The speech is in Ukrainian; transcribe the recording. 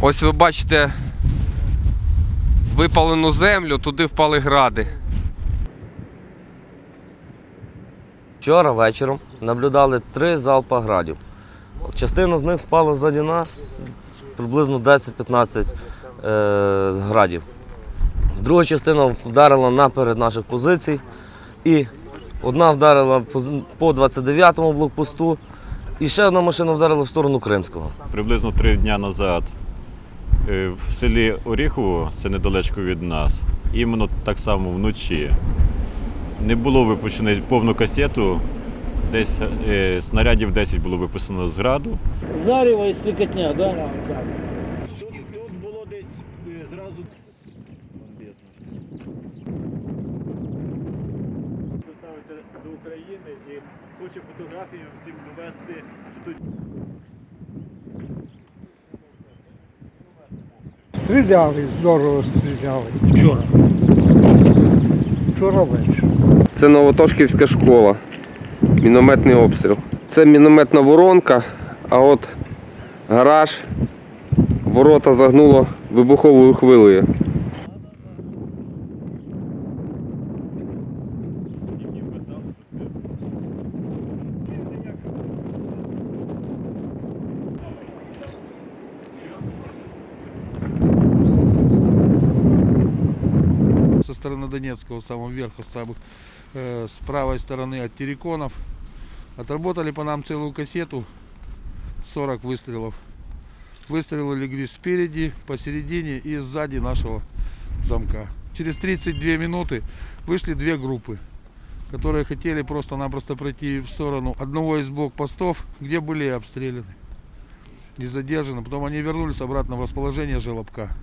Ось ви бачите випалену землю, туди впали гради. Вчора вечором наблюдали три залпа градів. Частина з них впала ззаді нас, приблизно 10-15 е, градів. Друга частина вдарила наперед наших позицій. І одна вдарила по 29-му блокпосту, і ще одна машина вдарила в сторону Кримського. Приблизно три дні назад в селі Оріхово, це недалечко від нас, іменно так само вночі. Не було випущено повну касету, десь е, снарядів 10 було випущено з граду. Зарево і стрікотня, да? Тут, тут було десь зразу. Ставиться до України і хоче фотографію всім довести, що тут Стріляли, здорово стріляли. Вчора. Вчора ввечері. Це Новотошківська школа. Мінометний обстріл. Це мінометна воронка, а от гараж, ворота загнуло вибуховою хвилею. Со стороны Донецкого, самого верха, с, самых, э, с правой стороны от Тереконов. Отработали по нам целую кассету, 40 выстрелов. Выстрелы легли спереди, посередине и сзади нашего замка. Через 32 минуты вышли две группы, которые хотели просто-напросто пройти в сторону одного из блокпостов, где были обстреляны и задержаны. Потом они вернулись обратно в расположение Желобка.